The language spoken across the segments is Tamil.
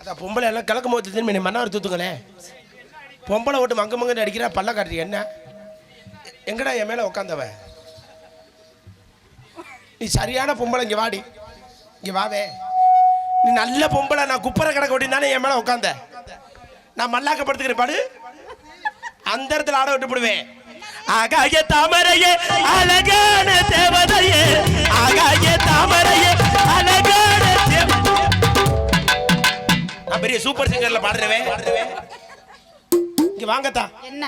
அதான் பொம்பளை எல்லாம் கிழக்கு முகத்து திரும்பி நீ மன்னார் தூத்துங்களே பொம்பளை விட்டு மங்க மங்கன்னு அடிக்கிறா பல்ல காட்டுறீ என்ன? எங்கடா என் மேலே உட்காந்தவ நீ சரியான பொம்பளை இங்கே வாடி. இங்கே வாவே. நீ நல்ல பொம்பளை நான் குப்பரை கிடக்க விட்டு என் மேலே உட்காந்த நான் மல்லாக்கப்படுத்துக்கிறேன் பாடு. அந்த இடத்துல ஆட விட்டு போடுவேன் ஆகாய தாமரையே அழகான தேவதையே. ஆகாய தாமரையே நான் பெரிய சூப்பர் சிங்கர்ல பாடுறவேன் இங்க வாங்கத்தா என்ன?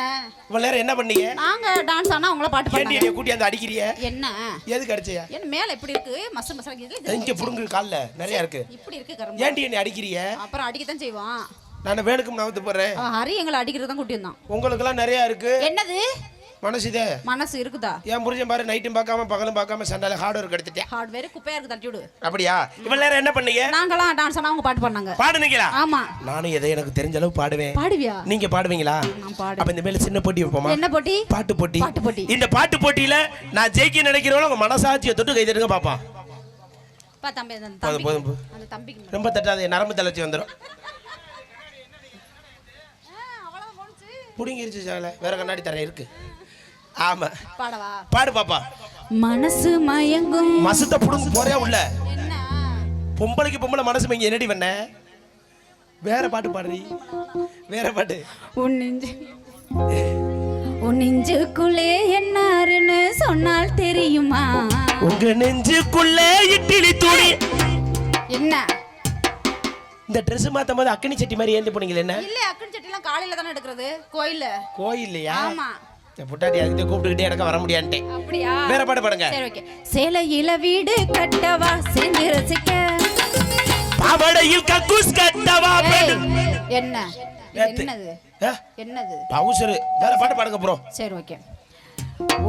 இவ்வளவு நேரம் என்ன பண்ணீங்க? நாங்க டான்ஸ் ஆனா உங்கள பாட்டு பாடுங்க என்னைய கூட்டி அந்த அடிக்கிறிய? என்ன? எதுக்கு அடிச்சியா? என்ன மேல எப்படி இருக்கு? மச மச இது இங்க புடுங்கு கால்ல நிறைய இருக்கு. இப்படி இருக்கு என்னை அடிக்கிறிய? அப்புறம் அடிக்கத்தான் செய்வான். நான் வேணுக்கும் நகர்த்து போறேன். அவன் ஹரி எங்களை அடிக்கிறது தான் கூட்டி வந்தான் உங்களுக்கெல்லாம் நிறைய இருக்கு. என்னது? மனசு இதே? மனசு இருக்குதா? என் புரிஞ்சன் பாரு நைட்டும் பார்க்காம பகலும் பார்க்காம சண்டால ஹார்ட் ஒர்க் எடுத்துட்டேன். ஹார்ட்வேர் குப்பையா இருக்கு தட்டி விடு அப்படியா? இவ்வளவு நேரம் என்ன பண்ணீங்க? நாங்களாம் டான்ஸ் ஆனா அவங்க பாட்டு பாடினாங்க. பாடுனீங்களா? ஆமா. நானும் எதை எனக்கு தெரிஞ்ச அளவு பாடுவேன். பாடுவியா? நீங்க பாடுவீங்களா? நான் பாடு அப்ப இந்த மேல சின்ன போட்டி வைப்போமா? என்ன போட்டி? பாட்டு போட்டி. பாட்டு போட்டி. இந்த பாட்டு போட்டியில நான் ஜெயிக்க நினைக்கிறவங்க உங்க மனசாட்சியை தொட்டு கை தருங்க பாப்பா. ரொம்ப தட்டாத நரம்பு தளர்ச்சி வந்துடும் புடுங்கிருச்சு சால வேற கண்ணாடி தரேன் இருக்கு. ஆமா. பாடவா? பாடு பாப்பா. மனசு மயங்கும். மசத்தை புடுங்க போறே உள்ள? என்ன? பொம்பளைக்கு பொம்பளை மனசு மங்கி என்னடி பண்ண வேற பாட்டு பாடுறி வேற பாட்டு. உன் நெஞ்சு உன் நெஞ்சுக்குள்ளே என்னாருன்னு சொன்னால் தெரியுமா? உங்க நெஞ்சுக்குள்ள இட்லி துணி. என்ன? இந்த Dress மாத்தும் போது அக்கனி சட்டி மாதிரி ஏந்தி போனீங்களே என்ன? இல்ல அக்கன் சட்டிலாம் காலையில தானே எடுக்கிறது? கோயில்ல. கோயில்லையா? ஆமா. புட்டாட்டி அதுக்கிட்ட கூப்பிட்டுக்கிட்டே எனக்கு வர முடியான்ட்டே. அப்படியா? வேற பாட்டு பாடுங்க. சரி ஓகே. சேலையில வீடு கட்டவா செஞ்சு ரசிக்க? பாவடையில் கக்கூஸ் கட்டவா என்ன. என்னது? என்னது? பவுசரு வேற பாட்டு பாடுங்க ப்ரோ சரி ஓகே.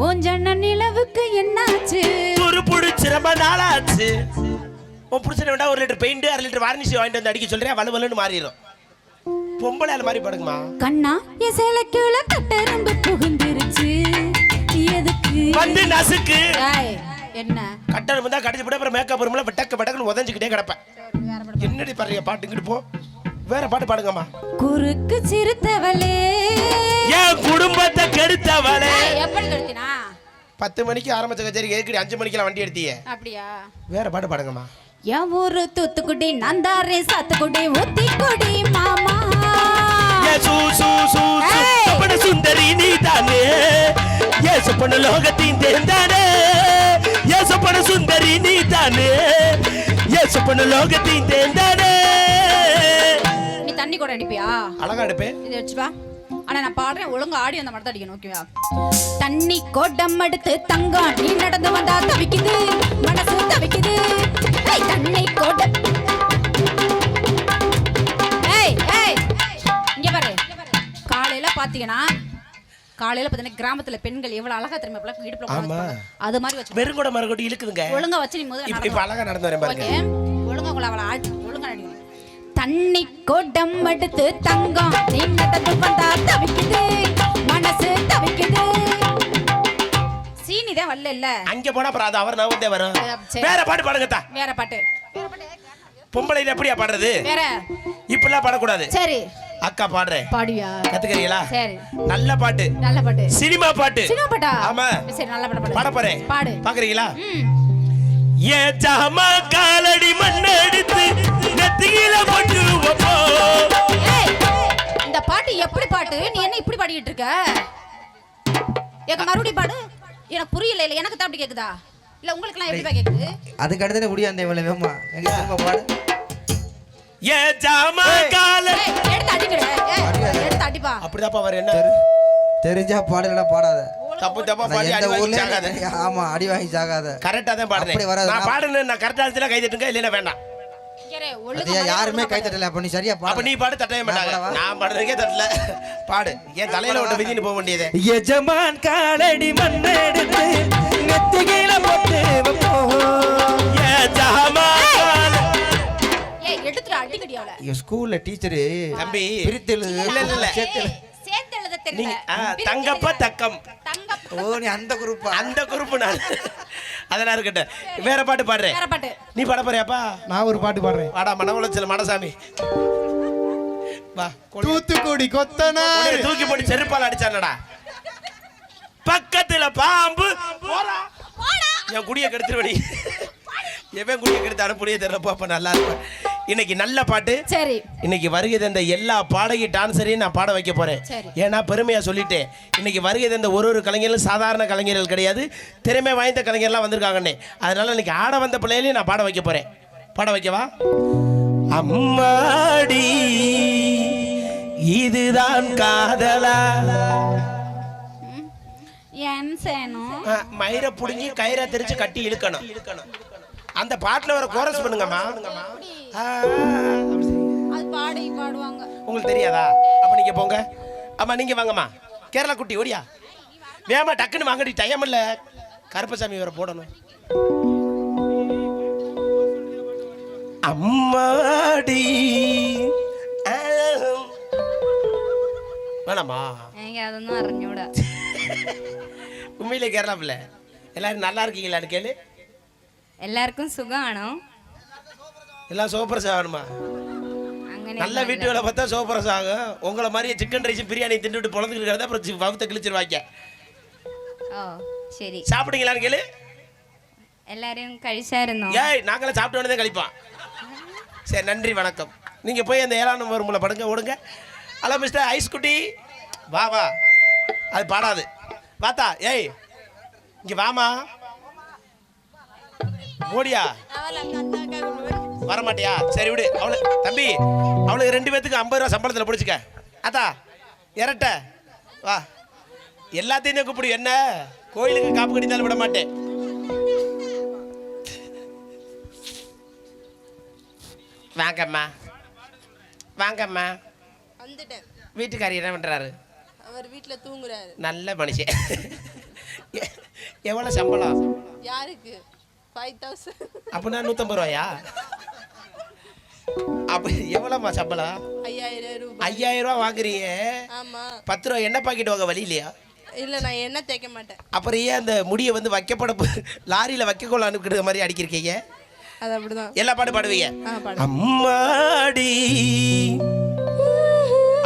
ஓஞ்சண்ண நிலவுக்கு என்னாச்சு? ஒரு புடிச்சு ரொம்ப நாளாச்சு. உன் புடிச்சனை விட ஒரு லிட்டர் பெயிண்ட் அரை லிட்டர் வார்னிஷ் வாங்கிட்டு வந்து அடிக்க சொல்றேன். வலு வலுன்னு மாறிடும் பொம்பளை மாதிரி பாடுங்கம்மா. கண்ணா என் சேலைக்குள்ள கட்டெரும்பு புகுந்துருச்சு. எதுக்கு? வந்து நசுக்கு. என்ன? கட்டணம் தான் கடைசி போட அப்புறம் மேக்கப் ரூம்ல விட்டக்க பட்டக்குன்னு உதஞ்சிக்கிட்டே கிடப்பேன். என்னடி பாடுறீங்க பாட்டு இங்கிட்டு போ. வேற பாட்டு பாடுங்கம்மா. குறுக்கு சிறுத்தவளே என் குடும்பத்தை கெடுத்தவளே. எப்படி கெடுத்தினா? பத்து மணிக்கு ஆரம்பிச்ச கச்சேரி எதுக்கடி? அஞ்சு மணிக்கெல்லாம் வண்டி எடுத்தீங்க அப்படியா? வேற பாட்டு பாடுங்கம்மா. என் ஊரு தூத்துக்குடி நந்தாரே சாத்துக்குடி ஊத்திக்குடி மாமா. சுந்தரி நீ தானே ஏ சொப்பன லோகத்தின் தேர்ந்தானே? ஏ சொப்பன சுந்தரி நீ தானே ஏ சொப்பன லோகத்தின் தேர்ந்தானே? நீ தண்ணி கூட அடிப்பியா அழகா எடுப்பேன் இதை வச்சு வா. ஆனா நான் பாடுறேன் ஒழுங்கா ஆடி வந்த மட்டும் அடிக்கணும் ஓகேவா தண்ணி கோட்டம் எடுத்து தங்கம். நீ நடந்து வந்தா தவிக்குது மனசு தவிக்குது. ஏய், தண்ணி கோட்டம் ஏய் ஏய் இங்க பாரு. காலையில பாத்தீங்கன்னா கிராமத்துல பெண்கள் எவ்வளவு அழகா தெரியுமா இப்பெல்லாம் இடுப்புல. அது மாதிரி வச்சு வெறுங்கூட இழுக்குதுங்க. ஒழுங்கா வச்சு நீ முதல்ல இப்ப அழகா நடந்து வரேன் வா. பாருங்க. ஓகே? ஒழுங்கா உங்களை அவளை ஆடி ஒழுங்கா அடிக்கணும் தண்ணி கோட்டம் எடுத்து தங்கம் நீ தவிக்குது. மனசு தான் வரல இல்ல அங்க போனா அப்புறம் அது அவர் நவந்தே வரும். வேற பாட்டு பாடுங்க தா. வேற பாட்டு. பொம்பளையில எப்படியா பாடுறது? வேற. இப்பெல்லாம் பாடக்கூடாது. சரி. அக்கா பாடுறேன். பாடுவியா கத்துக்கிறீங்களா? சரி. நல்ல பாட்டு. நல்ல பாட்டு. சினிமா பாட்டு. சினிமா பாட்டா? ஆமா. சரி நல்ல பாட்டு பாட. போறேன். பாடு. பாக்குறீங்களா? ஏ ஜாமா காலடி மண் எடுத்து நெத்தியில போட்டு இந்த பாட்டு எப்படி பாட்டு? நீ என்ன இப்படி பாடிக்கிட்டு இருக்க? எங்க மறுபடியும் பாடு. எனக்கு புரியல இல்ல எனக்கு தான் அப்படி கேக்குதா? இல்ல உங்களுக்கு எல்லாம் எப்படிப்பா கேக்குது? அதுக்கு அடுத்து முடியாது இவ்வளவு வேமா எங்க திரும்ப பாடு. ஏ ஜாமா கால. எடுத்து அடிக்கிற ஏய், எடுத்து அடிப்பா. அப்படிதாப்பா வர என்ன? தெரி- தெரிஞ்சா பாடலாம் பாடாத. தப்பு தப்பா பாடி அடி வாங்கி சாகாத. ஆமா அடி வாங்கி சாகாத. கரெக்டா தான் அப்படி பாடுறேன் வராது. நான் பாடுனேன் நான் கரெக்டா கை தட்டுங்க இல்லைன்னா வேண்டாம். யாருமே கை பாடு. தட்டல அப்ப நீ சரியா அப்ப நீ பாடு தட்டவே மாட்டாங்க. நான் பாடுறதுக்கே தட்டல? பாடு. என் தலையில விட்ட விதின்னு போக வேண்டியது. எஜமான் காலடி மண்ணெடுத்து நெத்தியில போட்டு ஸ்கூல்ல டீச்சரு தம்பி. பிரித்தெழு இல்ல இல்ல இல்ல. சேர்த்தெழு. சேர்த்து எழுத நீங்க தெரியல ஆ, தங்கப்ப தக்கம். ஓ நீ அந்த குரூப்பா? அந்த குரூப் நான். அதெல்லாம் இருக்கட்டும். வேற பாட்டு பாடுறேன். வேற பாட்டு. நீ பாட போறியாப்பா? நான் ஒரு பாட்டு பாடுறேன். வாடா மன உளைச்சல் மனசாமி. வா கொடு. தூத்துக்குடி உன்னைய தூக்கி போட்டு செருப்பால் அடிச்சானடா. பக்கத்துல பாம்பு. போடா. என் குடிய கெடுத்துருவடி எவன் குடிய கெடுத்து அனுப்புடியே தெரியலப்போ அப்ப நல்லா இருப்பேன் இன்னைக்கு நல்ல பாட்டு. சரி. இன்னைக்கு வருகை தந்த எல்லா பாடகி டான்ஸரையும் நான் பாட வைக்க போறேன். ஏன்னா பெருமையா சொல்லிட்டேன். இன்னைக்கு வருகை தந்த ஒரு ஒரு கலைஞர்களும் சாதாரண கலைஞர்கள் கிடையாது. திறமை வாய்ந்த கலைஞர்லாம் வந்திருக்காங்கண்ணே. அதனால இன்னைக்கு ஆட வந்த பிள்ளைகளையும் நான் பாட வைக்க போறேன். பாட வைக்கவா? அம்மாடி இதுதான் காதலா? மயிரை புடுங்கி கயிறை தெரிச்சு கட்டி இழுக்கணும். அந்த பாட்டுல வர கோரஸ் பண்ணுங்கம்மா ஆ, அது பாடி பாடுவாங்க உங்களுக்கு தெரியாதா அப்ப நீங்க போங்க அம்மா நீங்க வாங்கம்மா கேரளா குட்டி ஓடியா வேமா டக்குன்னு வாங்கடி டைம் இல்ல கருப்பசாமி வேற போடணும் அம்மாடி ஆ. வேணாமா எனக்கு അതൊന്നും അറിഞ്ഞൂടാ உண்மையிலே கேரளா பிள்ளை எல்லாரும் நல்லா இருக்கீங்களான்னு கேளு എല്ലാവർക്കും സുഖമാണോ எல்லாம் சோப்பரசம் ஆகணுமா അങ്ങനെ நல்ல வீட்டு வேலை பார்த்தா சோப்பரசம் ஆகும் உங்களை மாதிரியே சிக்கன் ரைஸ் பிரியாணி தின்னுட்டு பொழந்துக்கிறத அப்புறம் சி- வவுத்த கிழிச்சிருவாங்க ഓ ശരി சாப்பிட்டீங்களான்னு கேளு എല്ലാരും കഴിച്ചായിരുന്നോ ஏய் நாங்களாம் சாப்பிட்ட உடனே கழிப்போம் சரி நன்றி வணக்கம் நீங்க போய் அந்த ஏழாம் நம்பர் ரூமில் படுங்க ஓடுங்க ஹலோ மிஸ்டர் ஐஸ் குட்டி வா வா அது பாடாது வாத்தா ஏய் இங்க வாமா ஓடியா வரமாட்டியா? சரி விடு. அவளு தம்பி அவளுக்கு ரெண்டு பேத்துக்கு ஐம்பது ரூபா சம்பளத்தில் பிடிச்சிக்க. அத்தா இரட்ட வா. எல்லாத்தையும் கூப்பிடு என்ன? கோயிலுக்கு காப்பு கட்டினாலும் விட மாட்டேன். வாங்கம்மா. வாங்கம்மா. வந்துட்டேன். வீட்டுக்காரி என்ன பண்றாரு? அவர் வீட்டில் தூங்குறாரு. நல்ல மனுஷன். எ- எவ்வளவு சம்பளம்? யாருக்கு? ஃபைவ் தௌசண்ட் அப்படின்னா நூற்றம்பது ரூபாயா? அப்ப எவ்வளோம்மா சம்பளம்? ஐயாயிரம் ரூபாய். ஐயாயிரம் ரூபா வாங்குறீங்க. ஆமாம் பத்து ரூபா எண்ணெய் பாக்கெட் வாங்க வழி இல்லையா? இல்லை நான் என்ன தேய்க்க மாட்டேன். அப்புறம் ஏன் அந்த முடியை வந்து வைக்கப்பட லாரியில் வைக்கக்கோள் அனுப்பிக்கிற மாதிரி அடிக்கிறீங்க அது அப்படிதான். எல்லா பாட்டு பாடுவீங்க? அம்மாடி.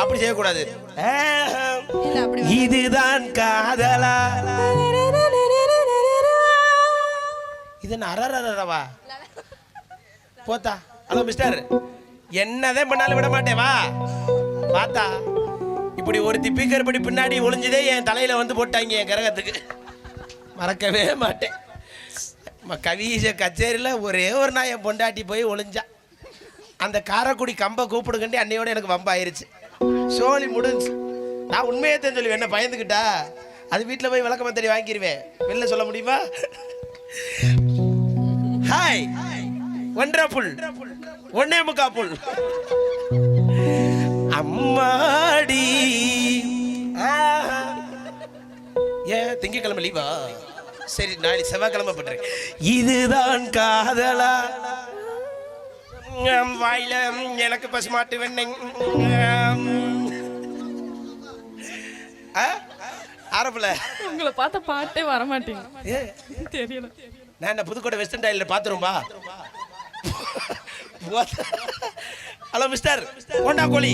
அப்படி செய்யக்கூடாது. இதுதான் காதலா. இது என்ன அரரரவா போத்தா. Hello mister. என்னதான் பண்ணாலும் விட மாட்டேன் வா. பாத்தா. இப்படி ஒருத்தி பீக்கர் படி பின்னாடி ஒளிஞ்சதே என் தலையில வந்து போட்டாங்க என் கரகத்துக்கு. மறக்கவே மாட்டேன். கவிச கச்சேரியில் ஒரே ஒரு நாள் என் பொண்டாட்டி போய் ஒளிஞ்சா. அந்த காரைக்குடி கம்பை கூப்பிடுங்கண்டி அன்னையோட எனக்கு வம்பாயிருச்சு. சோழி முடிஞ்சு. நான் உண்மையே சொல்லுவேன் என்ன பயந்துக்கிட்டா? அது வீட்டில் போய் விளக்கமா தெரிய வாங்கிடுவேன் வெளில சொல்ல முடியுமா? ஹாய் ஒன்றரை ஒன்னே முக்கா புல் அம்மாடி. ஏன் திங்கக்கிழமை லீவா சரி நாளை செவ்வாய்க்கிழமை பண்றேன் இதுதான் காதலா. வாயில எனக்கு பசுமாட்டு வெண்ணெய். உம், ஆ? ஆரம்பல. உங்களை பார்த்த பாட்டே வர மாட்டேங்க ஏ, தெரியல. நான் என்ன புதுக்கோட்டை வெஸ்டர்ன் டைலில் பார்த்துரும்பா ஹலோ மிஸ்டர் போண்டா கோழி.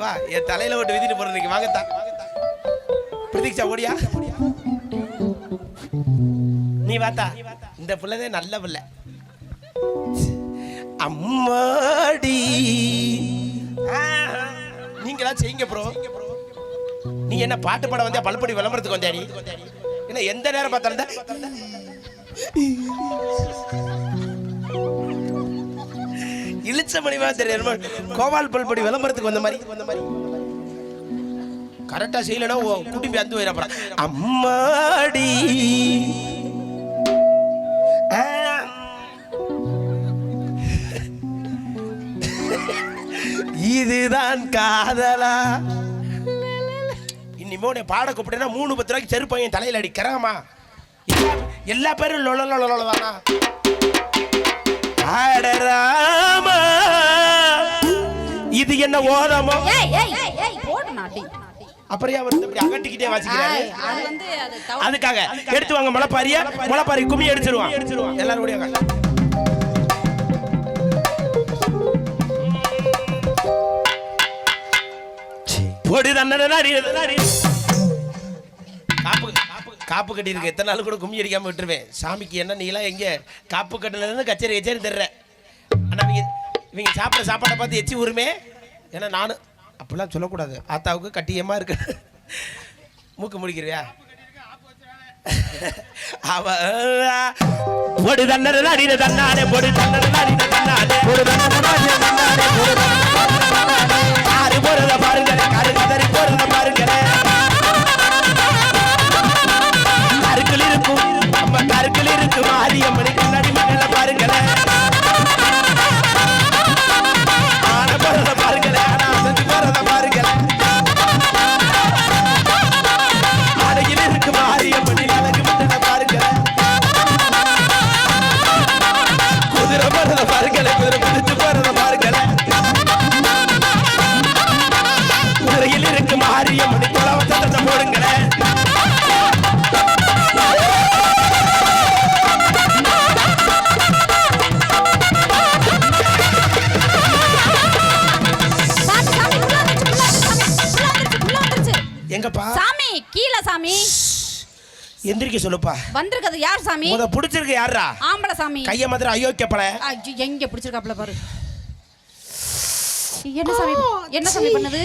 வா என் தலையில விட்டு விதிட்டு போற வாங்கத்தா வாங்கத்தான் பிரதீக்ஷா ஓடியா? நீ வாத்தா இந்த பிள்ளைதே நல்ல பிள்ளை. அம்மாடி. நீங்களா செய்யுங்க ப்ரோ நீ என்ன பாட்டு பாட வந்தா பல்படி விளம்பரத்துக்கு வந்தாடி என்ன எந்த நேரம் பார்த்தாலும் இழுச்ச மணிவா தெரியும் கோபால் பல்படி விளம்பரத்துக்கு வந்த மாதிரி. வந்த மாதிரி கரெக்டா செய்யலனா குட்டி போய் அந்த போயிடப்படா அம்மாடி. இதுதான் காதலா. இனிமே உன்னை பாட கூப்பிட்டேன்னா மூணு பத்து ரூபாய்க்கு செருப்பையன் தலையில் தலையில அடிக்கிறாமா எல்லா பேரும் லொல லொல லொலதானா ஆடராமா இது என்ன நாட்டி அப்புறம் அவர் இப்படி அகட்டிக்கிட்டே வாசிக்கிறாரு? அதுக்காக எடுத்து வாங்க முளைப்பாரிய முளைப்பாரி கும்மி அடிச்சிருவான் எல்லாரும் ஓடியாங்க பொடி தண்டனை காப்பு. காப்பு கட்டியிருக்க கட்டி எத்தனை நாள் கூட கும்மி அடிக்காம விட்டுருவேன். சாமிக்கு என்ன நீலாம் எங்கே? காப்பு கட்டில இருந்து கச்சேரி கச்சேரி தர்ற. ஆனா இவங்க இவங்க சாப்பிட்ற சாப்பாடை பார்த்து எச்சி ஊருமே? ஏன்னா நானும் அப்படிலாம் சொல்லக்கூடாது. ஆத்தாவுக்கு கட்டியமா இருக்கு. மூக்கு முடிக்கிறியா? அவ பொடு தண்டனை நாடின தன்னாலே பொடு தண்டனை நாடின தன்னாலே பொடு தண்டனை நாடின தன்னாலே பொடு தண்டனை ஆறு போறத எந்திரிக்க சொல்லுப்பா. வந்திருக்கிறது யார் சாமி? முத புடிச்சிருக்கு யாரா ஆம்பளை சாமி. கைய மாதிரி அயோக்கியப்பல. ஐயோ, எங்க பிடிச்சிருக்காப்ல பாரு. என்ன சாமி என்ன சாமி பண்ணுது?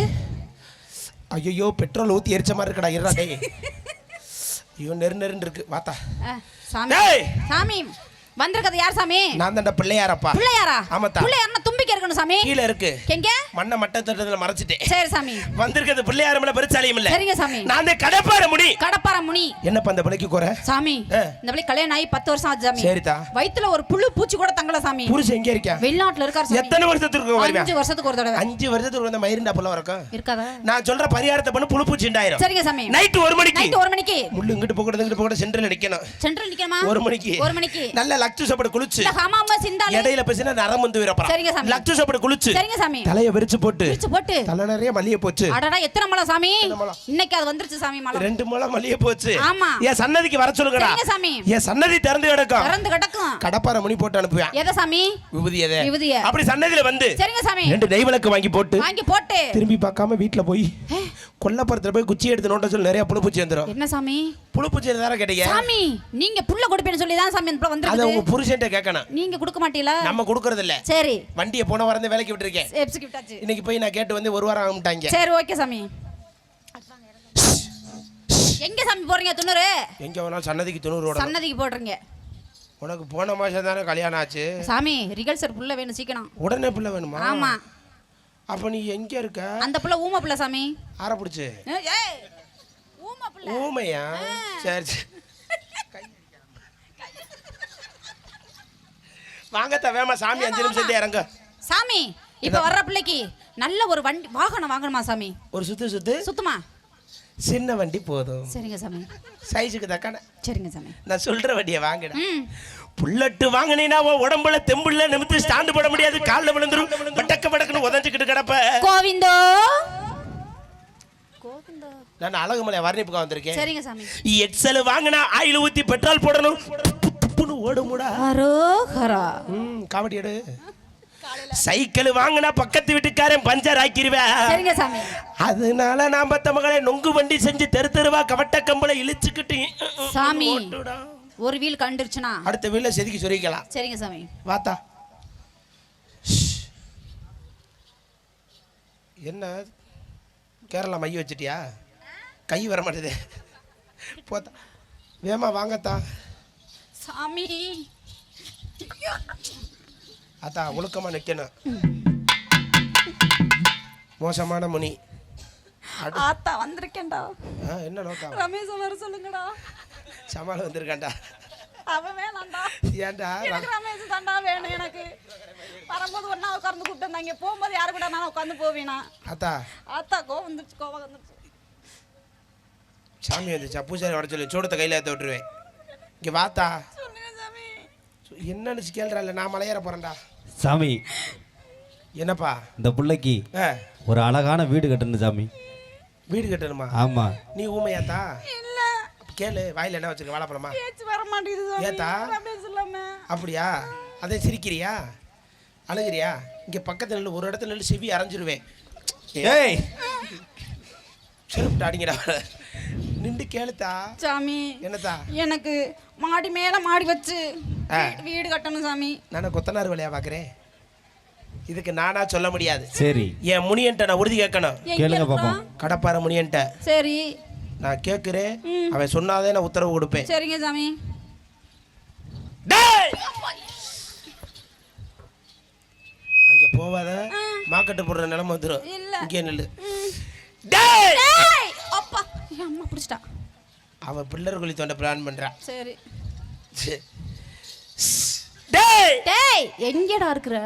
ஐயோ பெட்ரோல் ஊத்தி எரிச்ச மாதிரி இருக்கடா இருடா டேய். ஐயோ நெரு நெருன்னு இருக்கு. வாத்தா. சாமி. டேய்! சாமி வந்திருக்கிறது யார் சாமி? நான் தான்டா பிள்ளையாரப்பா. பிள்ளையாரா? ஆமாத்தா. தும்பிக்கை இருக்கணும் சாமி. கீழே இருக்கு. எங்க? மண்ணை மட்ட தட்டத்துல மறைச்சிட்டேன். சரி சாமி. வந்திருக்கிறது பிள்ளையாரம் இல்ல பெருச்சாலியும் இல்ல. சரிங்க சாமி. நான் கடப்பார முடி கடப்பார முனி. என்னப்பா அந்த பிள்ளைக்கு குறை? சாமி. இந்த பிள்ளை கல்யாணம் ஆகி பத்து வருஷம் ஆச்சு சாமி. சரிதா. வயித்துல ஒரு புழு பூச்சி கூட தங்கல சாமி. புருஷன் எங்க இருக்கா? வெளிநாட்டுல இருக்காரு எத்தனை வருஷத்துக்கு வருவேன் அஞ்சு வருஷத்துக்கு ஒரு தடவை. அஞ்சு வருஷத்துக்கு வந்த மயிருண்டா புள்ள இருக்கும் இருக்காதா? நான் சொல்ற பரிகாரத்தை பண்ணு புழு பூச்சி உண்டாயிரும் சரிங்க சாமி. நைட்டு ஒரு மணிக்கு. நைட் ஒரு மணிக்கு. முள்ளு இங்கிட்டு போகிறது இங்கிட்டு போகிறது சென்டர்ல நிக்கணும். சென்ட்ரல் நிக்கணுமா? ஒரு மணிக்கு. ஒரு மணிக்கு. நல்ல லக்ஷு சாப்பாடு குளிச்சு. ஹமாமா சிந்தாலே. இடையில பேசினா நரம் வந்து சரிங்க வீரப்பறம் சாமி. லக்ஷு சாப்பாடு குளிச்சு சரிங்க சாமி. தலைய விரிச்சு போட்டு பிரிச்சு போட்டு. தலை நிறைய மல்லிகை போச்சு. அடடா எத்தனை மலை சாமி? இன்னைக்கு அது வந்துருச்சு சாமி மலை. ரெண்டு முழம் மல்லிகை போச்சு. ஆமா. என் சன்னதிக்கு வர சொல்லுங்கடா. சரிங்க சாமி. என் சன்னதி திறந்து கிடக்கும். திறந்து கிடக்கும். கடப்பார மணி போட்டு அனுப்புவேன். எதை சாமி? விபூதி எதை? விபூதிய. அப்படி சன்னதியில வந்து சரிங்க சாமி. ரெண்டு நெய் விளக்கு வாங்கி போட்டு வாங்கி போட்டு. திரும்பி பார்க்காம வீட்டுல போய் கொல்லப்புறத்துல போய் குச்சி எடுத்து நோட்ட சொல்லி நிறைய புழுப்பூச்சி வந்துடும் என்ன சாமி? புழுப்பூச்சி தானே கேட்டீங்க? சாமி நீங்க புள்ள கொடுப்பேன்னு சொல்லி தான் சாமி இந்த புள்ள அதை உங்க புருஷன்ட்ட கேட்கணும். நீங்க கொடுக்க மாட்டீங்களா? நம்ம கொடுக்கறது இல்ல சரி. வண்டியை போன வாரம் வேலைக்கு விட்டுருக்கேன். இன்னைக்கு போய் நான் கேட்டு வந்து ஒரு வாரம் ஆகும்ட்டாங்க. சரி ஓகே சாமி. எங்க சாமி போறீங்க துண்ணூறு எங்க வேணாலும் சன்னதிக்கு ஓடணும். சன்னதிக்கு போடுறீங்க. உனக்கு போன மாசம் தானே கல்யாணம் ஆச்சு. சாமி ரிகல்சர் புள்ள வேணும் சீக்கிரம். உடனே பிள்ளை வேணுமா? ஆமா. அப்ப நீ எங்க இருக்க? அந்த புள்ள ஊமை புள்ள சாமி. ஆற பிடிச்சு ஏய், ஏய் ஊமை புள்ள. ஊமையா? சரி சரி. வாங்கத்த வேமா சாமி அஞ்சு நிமிஷம் இறங்க. சாமி இப்ப வர்ற பிள்ளைக்கு நல்ல ஒரு வண்டி வாகனம் வாங்கணுமா சாமி? ஒரு சுத்து சுத்து. சுத்தமா? சின்ன வண்டி போதும். சரிங்க சாமி. சைஸுக்கு தக்கான சரிங்க சாமி. நான் சொல்ற வண்டியை வாங்கிட. ம். புல்லட்டு வாங்கினீனா உடம்புல தெம்புல நிமித்து ஸ்டாண்டு போட முடியாது கால்ல விழுந்துரும். பட்டக்க படக்குன்னு உதஞ்சுக்கிட்டு கிடப்ப. கோவிந்தோ? கோவிந்தோ. நான் அழகுமலை வர்ணிப்புக்கு வந்திருக்கேன். சரிங்க சாமி. எக்ஸல் வாங்கினா ஆயில் ஊத்தி பெட்ரோல் போடணும். புன்னு ஓடுமுடா அரோகரா. ம் காமெடி எடு. சைக்கிள் வாங்கினா பக்கத்து வீட்டுக்காரன் பஞ்சர் சாமி. அதனால நான் பத்த மகளே நொங்கு வண்டி செஞ்சு தெரு தெருவா கவட்ட கம்பளை இழுச்சுக்கிட்டு சாமி. ஒரு வீல் கண்டுருச்சுனா. அடுத்த வீல செதுக்கி சொரிக்கலாம் சரிங்க சாமி. வாத்தா. என்ன? கேரளா மைய வச்சிட்டியா? கை வர மாட்டேது. போத்தா. வேமா வாங்கத்தா. சாமி. அத்தா ஒழுக்கமா நிக்கணும். மோசமான முனி. ஆத்தா வந்திருக்கேன்டா. என்ன நோக்கம்? ரமேஷ் வர சொல்லுங்கடா. சமாளம் வந்திருக்காண்டா அவன் வேணாம்டா ஏன்டா? ரமேஷ் தாண்டா வேணும் எனக்கு. வரும்போது ஒண்ணா உட்கார்ந்து கூப்பிட்டு போகும்போது யாரு கூட நான் உட்கார்ந்து போவேனா? அத்தா ஆத்தா கோவம் வந்துருச்சு கோவம் வந்துருச்சு. சாமி வந்துச்சா? பூசாரி வர சொல்லி. சூடத்தை கையில் ஏற்ற விட்டுருவேன். இங்கே வாத்தா. என்னன்னு கேள்றாள் நான் மலையேற போறேன்டா. சாமி. என்னப்பா? இந்த பிள்ளைக்கு ஆ. ஒரு அழகான வீடு கட்டணும் சாமி. வீடு கட்டணுமா? ஆமா. நீ ஊமையாத்தா? இல்ல. கேளு வாயில என்ன வச்சிருக்க வாழைப்பழமா வர மாட்டேங்குது. ஏத்தா? அப்படியா? அதை சிரிக்கிறியா? அழுகிறியா? இங்க பக்கத்துல நில்லு ஒரு இடத்துல நில்லு செவி அரைஞ்சிருவேன். ஏய்! செருப்பு அடிங்கடா. நின்று கேளுத்தா. சாமி என்னத்தா? எனக்கு மாடி மேல மாடி வச்சு வீடு கட்டணும் சாமி. நானே கொத்தனார் வேலையா பார்க்குறேன் இதுக்கு நானா சொல்ல முடியாது. சரி. என் முனியன்ட்ட நான் உறுதி கேட்கணும். கேளுங்க? பாப்போம். கடப்பார முனியன்ட்ட. சரி. நான் கேட்குறேன் அவன் சொன்னாதே நான் உத்தரவு கொடுப்பேன். சரிங்க சாமி. டேய்! அங்க போவாத. மாக்கெட்டு போடுற நிலைமை வந்துடும் இல்ல. இங்கே நில்லு. அப்பா அம்மா பிடிச்சிட்டா. அவ பிள்ளர் குழி தோண்ட பிளான் பண்றா. சரி. டேய்! டேய் எங்கடா இருக்கிற?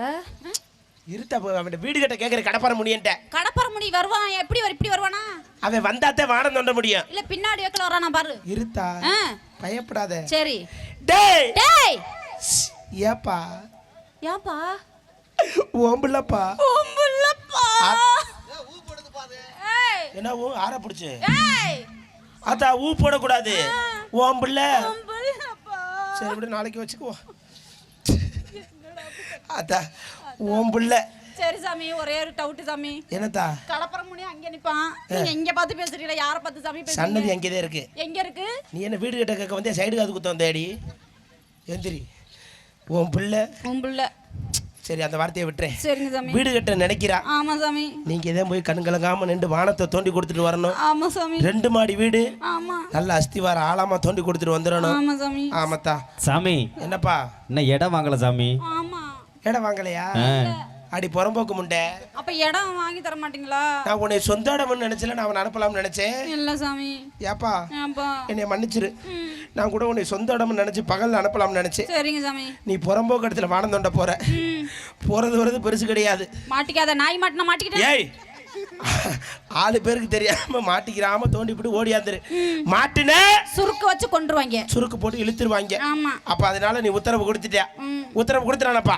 அவன் வீடு கட்ட கேட்குற கடப்பார முனியன்ட்ட கடப்பற முடி வருவான்? எப்படி வர இப்படி வருவானா? அவன் வந்தாத்தே வானம் தோண்ட முடியும். இல்ல பின்னாடி வைக்கல வரானா பாரு. ஆ, பயப்படாத. சரி. டேய்! டேய்! ஏப்பா? ஏப்பா? ஓம்பிள்ளப்பா. உம்புள்ளப்பா ஏய்! என்ன ஊ ஆற பிடிச்சு. ஏய்! ஊ ஓம்பிள்ள. உம்புள்ளப்பா சரி விடு நாளைக்கு வச்சுக்குவோம். அத்தா ஓம்பிள்ள சரி சாமி ஒரே ஒரு டவுட் சாமி. என்னத்தா? கடப்பற முடி அங்க நிப்பான். நீங்க எங்க பார்த்து பேசுறீங்களா? யார பார்த்து சாமி சன்னதி பேசுறீங்க அங்கேதான் இருக்கு. எங்க இருக்கு? நீ என்ன வீடு கட்ட கேட்க வந்தே சைடு காது குத்த வந்தேடி. எந்திரி. உன் பிள்ளை. உம்புள்ள சரி அந்த வார்த்தையை விட்டுறேன். சரிங்க சாமி. வீடு கட்ட நினைக்கிறா? ஆமா சாமி. நீங்க இதே போய் கண் கலங்காம நின்று வானத்தை தோண்டி கொடுத்துட்டு வரணும். ஆமா சாமி. ரெண்டு மாடி வீடு. ஆமா. நல்ல அஸ்திவாரம் ஆழமா தோண்டி கொடுத்துட்டு வந்துடணும். ஆமா சாமி. ஆமாத்தா. சாமி. என்னப்பா? இன்னும் இடம் வாங்கல சாமி. ஆமா. இடம் வாங்கலையா. அடி புறம்போக்கு முண்டை. அப்ப இடம் வாங்கி தர மாட்டீங்களா நான் உன்னை சொந்த இடம்னு நினைச்சல நான் அவனை அனுப்பலாம்னு நினைச்சேன். இல்ல சாமி. ஏப்பா என்னை மன்னிச்சிரு. நான் கூட உன்னை சொந்த இடம்னு நினைச்சு பகல்ல அனுப்பலாம்னு நினைச்சேன். சரிங்க சாமி. நீ புறம்போக்கு இடத்துல வானம் தோண்ட போற. போறது வரது பெருசு கிடையாது. மாட்டிக்காத நாய் மாட்டினா மாட்டிக்கிட்டேன். ஏய். ஆளு பேருக்கு தெரியாம மாட்டிக்கிறாம தோண்டிவிட்டு ஓடியாந்துரு மாட்டுன சுருக்கு வச்சு கொண்டுருவாங்க சுருக்கு போட்டு இழுத்துருவாங்க. ஆமா. அப்ப அதனால நீ உத்தரவு கொடுத்துட்டியா. உத்தரவு கொடுத்துறானப்பா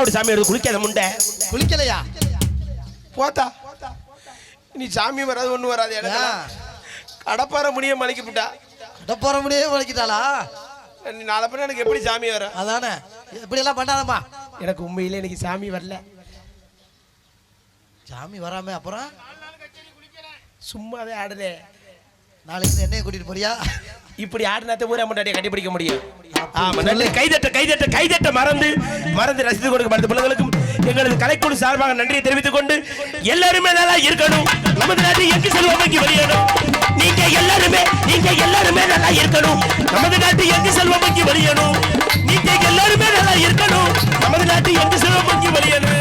நோத்தாவுடி சாமி எடுத்து குளிக்காத முண்டை. குளிக்கலையா? போத்தா. நீ சாமி வராது ஒண்ணு வராது எனக்கு கடப்பார முடிய மலைக்கிவிட்டா கடப்போற முடியே வலிக்கிட்டாளா நீ நாளை பின்ன எனக்கு எப்படி சாமி வரும் அதானே? இப்படி எல்லாம் பண்ணாதம்மா. எனக்கு உண்மையிலே எனக்கு சாமி வரல. சாமி வராம அப்புறம்? சும்மாவே ஆடுறே நாளைக்கு என்னைய கூட்டிட்டு போறியா? இப்படி ஆடினாத்த ஊரா முன்னாடியே கண்டுபிடிக்க முடியும். ஆமா நல்ல கைதட்ட கைதட்ட கைதட்ட மறந்து மறந்து ரசித்து கொடுக்க மறந்த பிள்ளைகளுக்கும் எங்களது கலைக்குழு சார்பாக நன்றியை தெரிவித்துக் கொண்டு எல்லாருமே நல்லா இருக்கணும். நமது நாட்டு எங்கு செல்வமைக்கு வெளியேறும் நீங்க எல்லாருமே நீங்க எல்லாருமே நல்லா இருக்கணும். நமது நாட்டு எங்கு செல்வமைக்கு வெளியேறும் நீங்க எல்லாருமே நல்லா இருக்கணும். நமது நாட்டு எங்கு செல்வமைக்கு வெளியேறும்